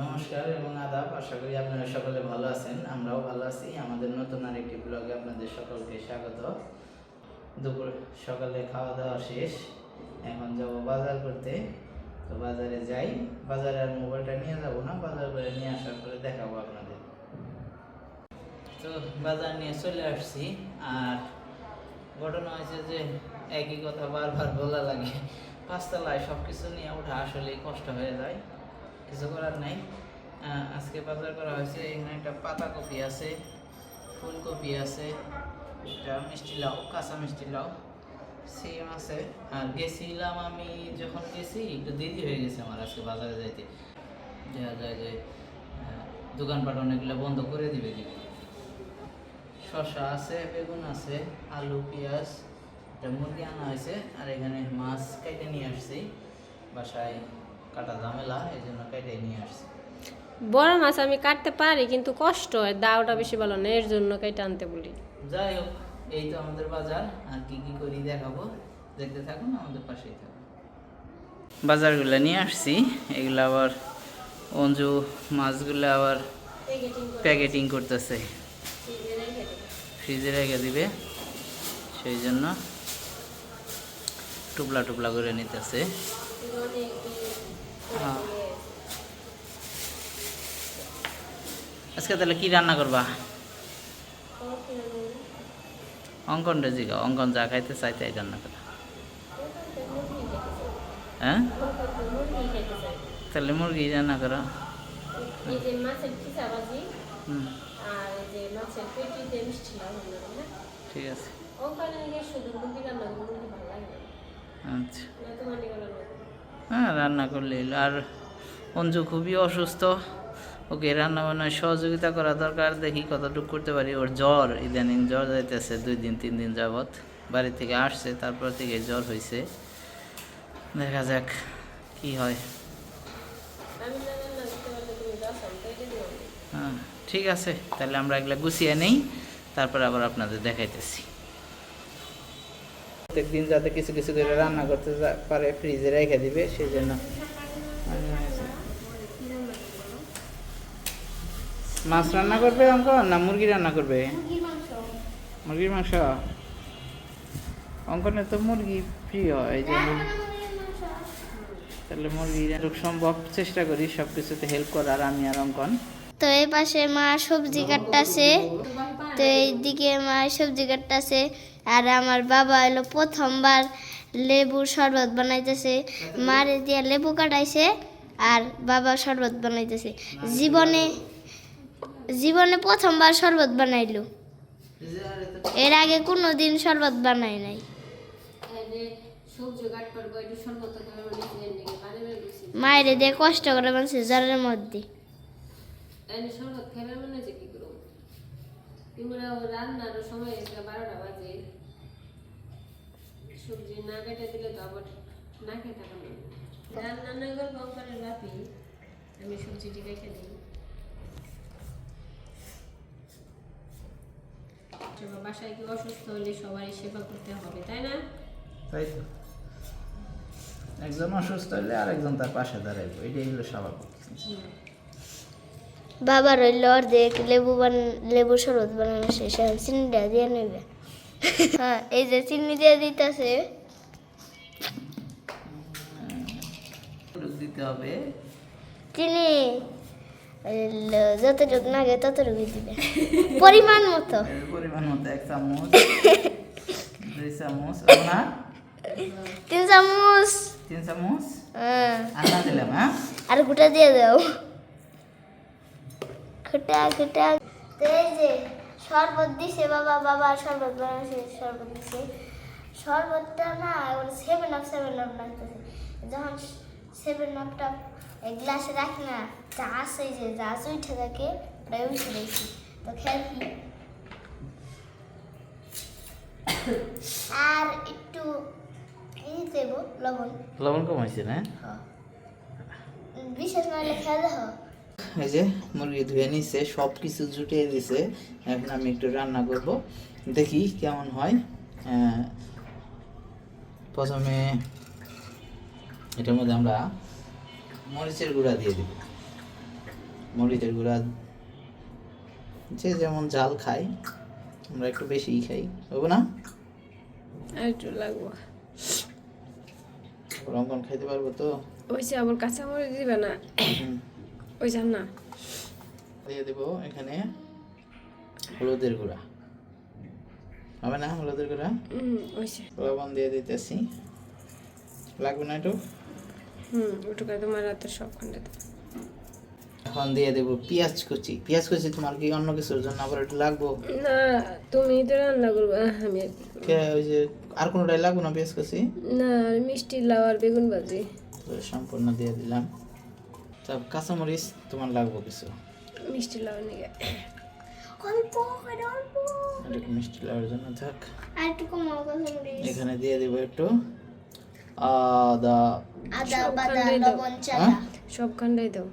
নমস্কার এবং আদাব। আশা করি আপনারা সকলে ভালো আছেন। আমরাও ভালো আছি। আমাদের নতুন আরেকটি ব্লগে আপনাদের সকলকে স্বাগত। দুপুর সকালে খাওয়া দাওয়া শেষ। এখন যাব বাজার করতে। তো বাজারে যাই। বাজারে আর মোবাইলটা নিয়ে যাব না? বাজার করে নিয়ে আসার পরে দেখাবো আপনাদের। তো বাজার নিয়ে চলে আসছি। আর ঘটনা হয়েছে যে একই কথা বারবার বলা লাগে। পাঁচতলায় সব কিছু নিয়ে ওঠা আসলেই কষ্ট হয়ে যায়। কিছু করার নাই। আজকে বাজার করা হয়েছে, এখানে একটা পাতাকপি আছে ফুলকপি আছে একটা মিষ্টি লাউ, কাঁচা মিষ্টি লাউ সিম আছে। আর গেছিলাম আমি যখন গেছি, একটু দেরি হয়ে গেছে আমার আজকে বাজারে যাইতে। দেখা যায় যে দোকানপাট অনেকগুলো বন্ধ করে দিবে দিবে শসা আছে, বেগুন আছে, আলু, পেঁয়াজ, একটা মুরগি আনা হয়েছে, আর এখানে মাছ কেটে নিয়ে আসছি, বাসায়। কাটা ঝামেলা এই জন্য কেটে নিয়ে আসছি। বড় মাছ আমি কাটতে পারি কিন্তু কষ্ট হয় দাওটা বেশি ভালো না এর জন্য কেটে আনতে বলি। যাই হোক এই তো আমাদের বাজার আর কি কি করি দেখাবো দেখতে থাকুন আমাদের পাশেই থাকুন। বাজারগুলো নিয়ে আসছি এগুলো আবার অঞ্জু মাছগুলো আবার প্যাকেটিং করতেছে। ফ্রিজে রেখে দিবে। সেই জন্য টুপলা টুপলা করে নিতেছে। আজকে তাহলে কি রান্না করবা? অঙ্কন রেজিকা অঙ্কন যা খাইতে চাই তাই রান্না করা। হ্যাঁ? তাহলে মুরগি রান্না করো। ঠিক আছে। আচ্ছা। হ্যাঁ রান্না করলে হলো। আর অঞ্জু খুবই অসুস্থ। ওকে রান্না বান্নায় সহযোগিতা করা দরকার। দেখি কতটুকু করতে পারি। ওর জ্বর, ইদানিং জ্বর যাইতেছে দুই দিন, তিন দিন যাবৎ। বাড়ি থেকে আসছে, তারপর থেকে জ্বর হয়েছে দেখা যাক কি হয়। হ্যাঁ ঠিক আছে। তাহলে আমরা এগুলা গুছিয়ে নেই। তারপর আবার আপনাদের দেখাইতেছি। প্রত্যেকদিন যাতে কিছু কিছু করে রান্না করতে পারে ফ্রিজে রেখে দিবে সেই জন্য মাছ রান্না করবে অঙ্কন না মুরগি রান্না করবে? মুরগির মাংস। অঙ্কনের তো মুরগি প্রিয়, এই জন্য তাহলে মুরগি সম্ভব চেষ্টা করি সব কিছুতে হেল্প করার, আমি আর অঙ্কন। তো এই পাশে মা সবজি কাটতাছে, তো এইদিকে মা সবজি কাটতাছে। আর আমার বাবা হলো প্রথমবার লেবুর শরবত বানাইতেছে। মারে দিয়া লেবু কাটাইছে আর বাবা শরবত বানাইতেছে। জীবনে জীবনে প্রথমবার শরবত বানাইলো। এর আগে কোনো দিন শরবত বানাই নাই। মায়ের দিয়ে কষ্ট করে বানছে জ্বরের মধ্যে। শরবত সময় বারোটা বাজে। সবজি না কেটে দিলে তো আবার না খেতে পারবে রান্না না করে আমি সবজিটি কেটে দিই। বাসায় কি অসুস্থ হলে সবাই সেবা করতে হবে তাই না? তাই তো। একজন অসুস্থ হলে আরেকজন তার পাশে দাঁড়াইবো এটাই হলো স্বাভাবিক। বাবার রইল অর্ধেক লেবু বান লেবু শরবত বানানো শেষ এখন চিনিটা দিয়ে নেবে। হ্যাঁ এই যে চিনি দিয়ে দিতেছে। দিতে হবে। চিনি যতটুকু লাগে ততটুকু দিবে। পরিমাণ মতো। পরিমাণ মতো এক চামচ দুই চামচ না তিন চামচ। তিন চামচ? হ্যাঁ। আর দিলাম হ্যাঁ? আর গোটা দিয়ে দাও। খুটা খুটা তো এই যে শরবত দিছে বাবা বাবা শরবত বানাইছে শরবত দিছে। শরবতটা না সেভেন আপ সেভেন আপ লাগতেছে যখন সেভেন আপটা গ্লাসে রাখি না চা আছে যে যা উঠে থাকে ওটাই উঠে দিয়েছি তো খেয়াল আর একটু এই দেবো লবণ। লবণ কম হয়েছে না বিশেষ নইলে খেয়াল দেখো এই যে মুরগি ধুয়ে নিছে সব কিছু জুটিয়ে দিছে। এখন আমি একটু রান্না করব। দেখি কেমন হয়। প্রথমে এটার মধ্যে আমরা মরিচের গুঁড়া দিয়ে দিব। মরিচের গুঁড়া যে যেমন ঝাল খাই আমরা একটু বেশিই খাই হবে না? একটু লাগবো। রঙ্গন খাইতে পারব তো? ওই আবার কাঁচামরিচ দিবে না। ওই যান না। দিয়ে দেবো এখানে হলুদের গুঁড়া। হবে না হলুদের গুঁড়া? হুম লবণ দিয়ে দিতেছি। লাগবে না একটু হুম ওটুকা তোমার রাতে সব খন্ডে এখন দিয়ে দেবো পেঁয়াজ কুচি। পেঁয়াজ কুচি তোমার কি অন্য কিছুর জন্য আবার একটু লাগবো? না তুমি তো রান্না করবে আমি কি ওই যে আর কোনোটাই লাগবো না পেঁয়াজ কুচি? না আর মিষ্টি লাউ আর বেগুন ভাজি সম্পূর্ণ দিয়ে দিলাম। তা কাঁচামরিচ তোমার লাগবো কিছু? মিষ্টি লাউ নিয়ে। অল্প অল্প একটু মিষ্টি লাগার জন্য থাক। আর একটু কমাও কাঁচামরিচ। এখানে দিয়ে দেবো একটু আদা। আদা বাদা। লবণ চাটা হ্যাঁ? সব খান্ডাই দাও।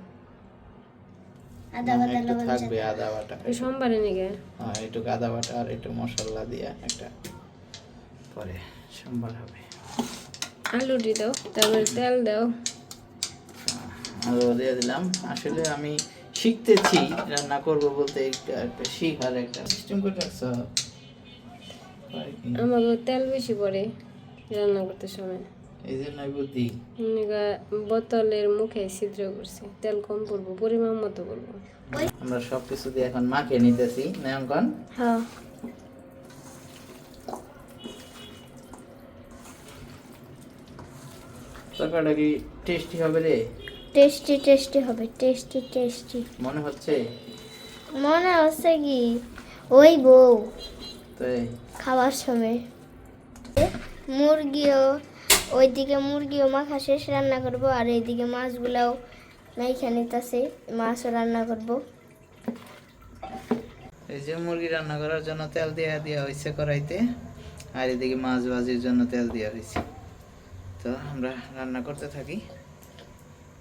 আদা লবণ থাকবে আদা বাটা। ওই সোমবারে নিয়ে হ্যাঁ একটু আদা বাটা আর একটু মশলা দিয়ে একটা পরে সোমবার হবে। আলু দিয়ে দাও তারপরে তেল দাও। দিয়ে দিলাম। আসলে আমি শিখতেছি রান্না করব বলতে একটা একটা শিখার একটা সিস্টেম করে রাখছো? আমাকে তেল বেশি পড়ে রান্না করতে সময়। এই জন্যই বুদ্ধি। বোতলের মুখে ছিদ্র করছে তেল কম পড়ব পরিমাণ মতো করব আমরা সব কিছু দিয়ে এখন মাখিয়ে নিতেছি নায়ঙ্কন হ্যাঁ। তরকারিটা কি টেস্টি হবে রে? টেস্টি টেস্টি হবে টেস্টি টেস্টি। মনে হচ্ছে? মনে হচ্ছে কি? ওই বউ তাই? খাওয়ার সময়। মুরগিও ওইদিকে মুরগিও মাখা শেষ রান্না করব। আর এইদিকে মাছগুলাও মাইখা নিতেছে মাছও রান্না করব। এই যে মুরগি রান্না করার জন্য তেল দেওয়া দেওয়া হয়েছে কড়াইতে আর এদিকে মাছ ভাজির জন্য তেল দেওয়া হয়েছে তো আমরা রান্না করতে থাকি।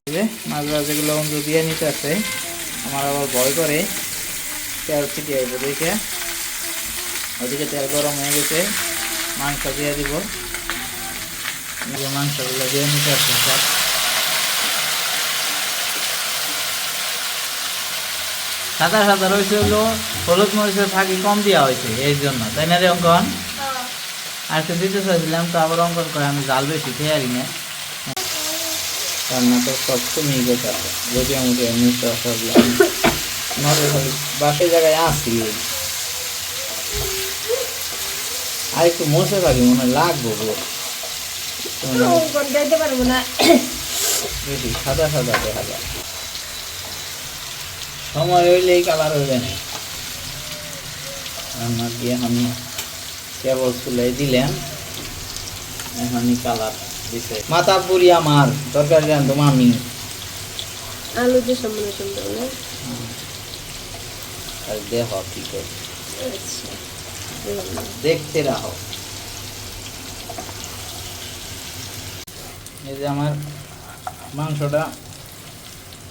এই যে মাছ ভাজিগুলো অন্ধ দিয়ে নিতে আছে। আমার আবার ভয় করে। তেল ছিটিয়ে আইব দেখে। ওদিকে তেল গরম হয়ে গেছে। মাংস দিয়ে দিব। মাংসগুলো দিয়ে নিতে আছে সব। সাদা সাদা রয়েছে হলো হলুদ মরিচের ফাঁকি কম দেওয়া হয়েছে এই জন্য। তাই না রে অঙ্কন? আর একটু দিতে চাইছিলাম তো আবার অঙ্কন করে আমি জাল বেশি খেয়ে আরি না। রান্না তো সব কমিয়ে গেছে যদি আমি এমনি তো সব নরে খালি বাসে জায়গায় আসি আর একটু মশে থাকি মনে হয় লাগবো গো। সাদা সাদা দেখা যায়। সময় হইলেই কালার হইবে না। রান্না দিয়ে আমি কেবল চুলাই দিলেন এখনই কালার। মাথা পুরি আমার তরকারি রান্ধবো আমি আলু দিয়ে সম্মান হবে আর দেহ কি করে? আচ্ছা। দেখতে রাখো। এই যে আমার মাংসটা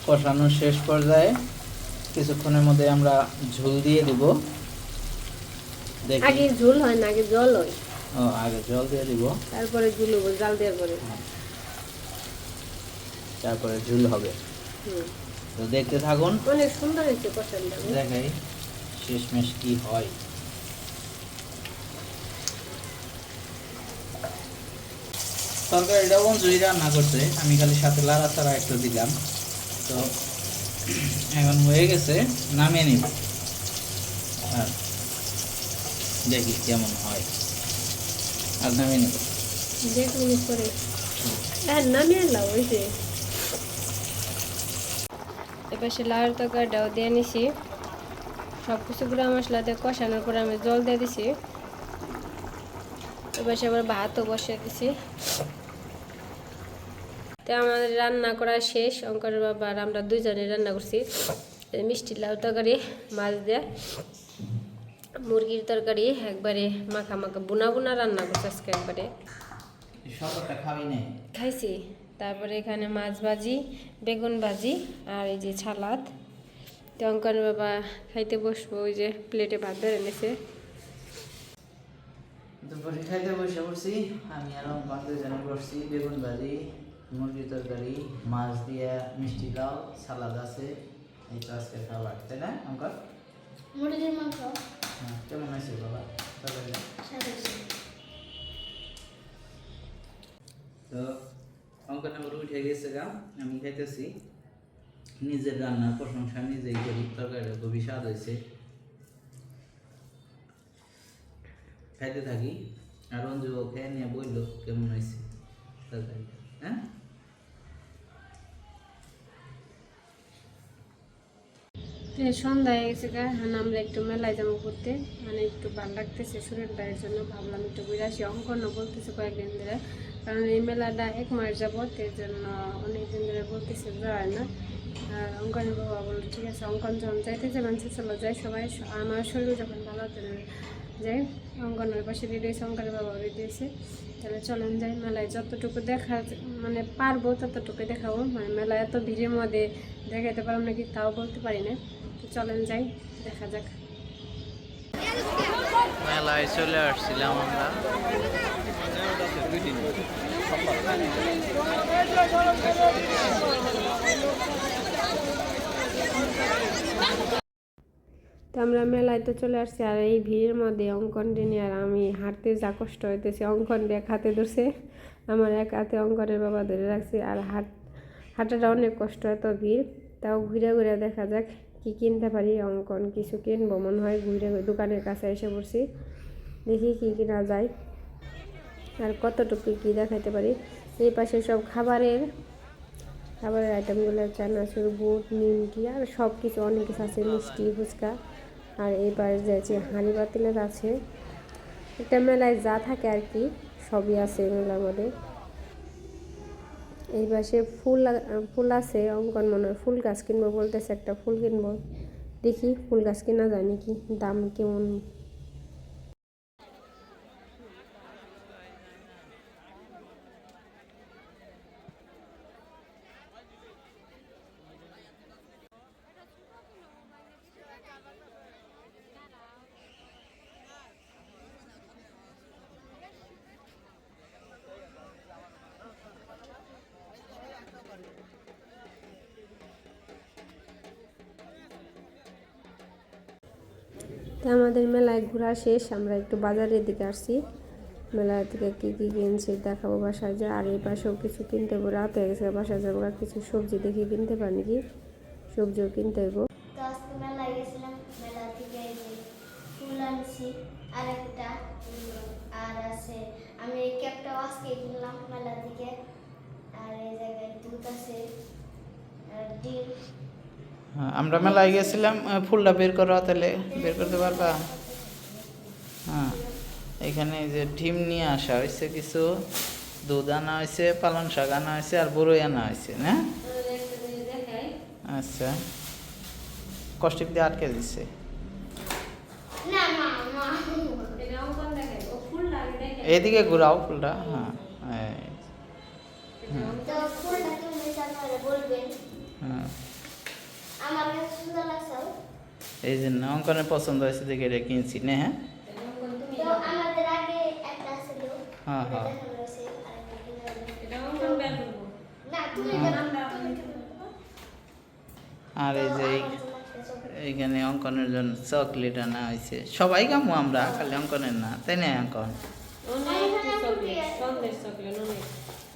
কষানোর শেষ পর্যায়ে কিছুক্ষণের মধ্যে আমরা ঝোল দিয়ে দিব। আগে ঝোল হয় না আগে জল হয়। ও আগে জল দিয়ে দিব। তারপরে জাল দেওয়ার পরে তারপরে ঝুল হবে। তো দেখতে থাকুন। অনেক সুন্দর হয়েছে দেখাই শেষমেশ কি হয়। তরকারিটা বন্ধুই রান্না করছে আমি খালি সাথে লাড়া ছাড়া একটু দিলাম। তো এখন হয়ে গেছে নামিয়ে নিব। আর দেখি কেমন হয়। আর নামিয়ে নিব। হ্যাঁ সে লাউয়ের তরকারিটাও দিয়ে নিছি। সব কিছু গুঁড়া মশলা দিয়ে কষানোর পরে আমি জল দিয়ে দিছি। এবার সে আবার ভাতও বসিয়ে দিছি। তো আমাদের রান্না করা শেষ। অঙ্করের বাবা আর আমরা দুজনে রান্না করছি। মিষ্টি লাউ তরকারি, মাছ দিয়ে। মুরগির তরকারি একবারে মাখা মাখা বুনা বুনা রান্না করছে আজকে একবারে। খাইছি। তারপরে এখানে মাছ ভাজি বেগুন ভাজি আর এই যে ছালাদ তো অঙ্কন বাবা খাইতে বসবো ওই যে প্লেটে ভাত ধরে এনেছে দুপুরে খাইতে বসে পড়ছি আমি আর অঙ্কন দুজনে বসছি বেগুন ভাজি মুরগি তরকারি মাছ দিয়া মিষ্টি লাউ সালাদ আছে এই তো আজকে খাবার তাই না অঙ্কন? মুরগির মাংস। কেমন আছে বাবা তরকারি তো অঙ্কন আমার উঠে গেছে গা, আমি খাইতেছি। নিজের রান্নার প্রশংসা নিজেই করি তরকারিটা খুবই স্বাদ হয়েছে খাইতে থাকি, আর অঞ্জু খেয়ে নিয়ে বলল কেমন হয়েছে? তরকারিটা হ্যাঁ? সন্ধ্যা হয়ে গেছে গা আমরা একটু মেলায় যাব ঘুরতে। মানে একটু ভালো লাগতেছে শরীর ভাইয়ের জন্য, ভাবলাম একটু ঘুরে আসি। অঙ্কনও বলতেছে কয়েকদিন ধরে, কারণ এই মেলাটা এক মাস যাবত এর জন্য অনেকদিন ধরে বলতেছে যায় না। আর অঙ্কনের বাবা বলল, ঠিক আছে, অঙ্কন যখন যাইতে যাবেন চলো যাই সবাই, আমার শরীর যখন ভালো যাই অঙ্কনের পাশে রেডি হয়েছে অঙ্কনের বাবা রেডি হয়েছে। তাহলে চলেন যাই, মেলায় যতটুকু দেখা মানে পারব ততটুকু দেখাবো। মানে মেলায় এত ভিড়ের মধ্যে দেখাতে পারব নাকি তাও বলতে পারি না। তো চলেন যাই, দেখা যাক। মেলায় চলে আসছিলাম আমরা। আমরা মেলায় তো চলে আসছি আর এই ভিড়ের মধ্যে অঙ্কন আর আমি হাঁটতে যা কষ্ট হইতেছে, অঙ্কন এক হাতে ধরছে। আমার এক হাতে অঙ্কনের বাবা ধরে রাখছে আর হাট হাঁটাটা অনেক কষ্ট, এত ভিড়। তাও ঘুরে ঘুরে দেখা যাক কি কিনতে পারি। অঙ্কন কিছু কিনবো, মনে হয় ঘুরে ঘুরে দোকানের কাছে এসে পড়ছি। দেখি কি কিনা যায়। আর কতটুকু কি দেখাইতে পারি। এই পাশে সব খাবারের খাবারের আইটেমগুলো চানাচুর, বুট, নিমকি আর সব কিছু অনেক কিছু আছে, মিষ্টি, ফুচকা। আর এই পাশে যে হাঁড়ি পাতিলের আছে, এটা মেলায় যা থাকে আর কি, সবই আছে মেলার মধ্যে। এই পাশে ফুল ফুল আছে, অঙ্কন মনে হয় ফুল গাছ কিনবো বলতেছে, একটা ফুল কিনবো। দেখি ফুল গাছ কেনা যায় নাকি, দাম কেমন? তো আমাদের মেলায় ঘোরা শেষ, আমরা একটু বাজারের দিকে আসছি। মেলা থেকে কী কী কিনছি দেখাবো বাসায় যা, আর এই পাশেও কিছু কিনতে হব রাত হয়ে গেছে, বাসায় যাব কিছু সবজি দেখে কিনতে পারি কি সবজিও কিনতে আনছি আর এই জায়গায় দুধ আছে, আর ডিম আমরা মেলায় গেছিলাম ফুলটা বের করো তাহলে বের করতে পারবা? হ্যাঁ এখানে যে ডিম নিয়ে আসা হয়েছে কিছু দুধ আনা হয়েছে পালং শাক আনা হয়েছে আর বড়ই আনা হয়েছে না? আচ্ছা কষ্টিপ দিয়ে আটকে দিচ্ছে এদিকে ঘুরাও ফুলটা হ্যাঁ হ্যাঁ এই জন্য অঙ্কনের পছন্দ হয়েছে দেখে এটা কিনছি না হ্যাঁ? তো আমাদের আগে একটা ছিল হ্যাঁ, হ্যাঁ। না হ্যাঁ। তুমি কেন আর এই যে এই- এইখানে অঙ্কনের জন্য চকলেট আনা হয়েছে। সবাই কামু আমরা খালি অঙ্কনের না তাই না অঙ্কন?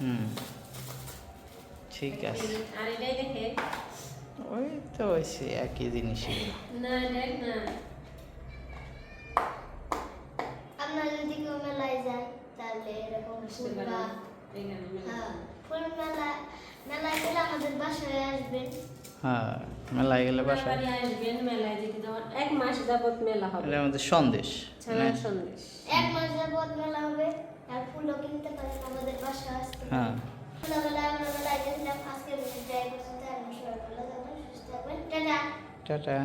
হুম। ঠিক আছে। আর এটাই দেখে ওই তো হয়েছে একই জিনিসই। না না। আপনারা যদি কেউ মেলায় যান তাহলে এরকম ফুল বা হ্যাঁ ফুল মেলা মেলায় গেলে আমাদের বাসায় আসবেন হ্যাঁ মেলায় গেলে বাসায়। আসবেন মেলায় যেতে দেওয়ার এক মাস যাবত মেলা হবে। এটা আমাদের সন্দেশ সন্দেশ। এক মাস যাবত মেলা হবে আর ফুলও কিনতে পারেন আমাদের বাসায় আসতে হ্যাঁ। খোলাবেলা আমরা মেলায় গেছিলাম আজকে যাই পর্যন্ত আর সবাই सर्वत टाटा